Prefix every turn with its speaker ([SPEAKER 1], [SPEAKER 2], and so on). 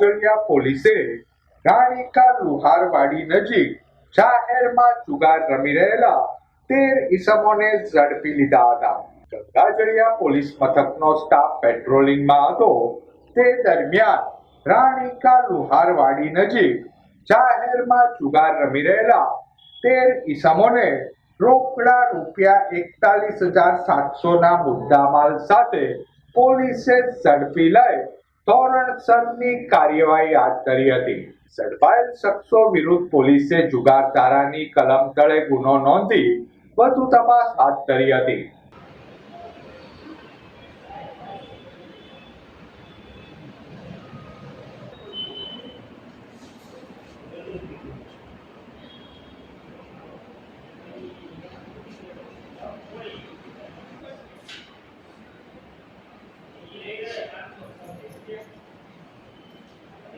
[SPEAKER 1] ગંગાજળિયા પોલીસે રાણીકા લુહારવાડી નજીક જાહેરમાં જુગાર રમી રહેલા તેર ઈસમોને ઝડપી લીધા હતા. ગંગાજળિયા પોલીસ મથકનો સ્ટાફ પેટ્રોલિંગમાં હતો. તે દરમિયાન રાણીકા લુહારવાડી નજીક જાહેરમાં જુગાર રમી રહેલા તેર ઈસમોને રોકડા રૂપિયા એકતાલીસ હજાર સાતસોના મુદ્દામાલ સાથે પોલીસે ઝડપી લઈ ધોરણસરની કાર્યવાહી હાથ ધરી હતી. ઝડપાયેલ શખ્સો વિરુદ્ધ પોલીસે જુગાર તારાની કલમ તળે ગુનો નોંધી વધુ તપાસ હાથ ધરી હતી.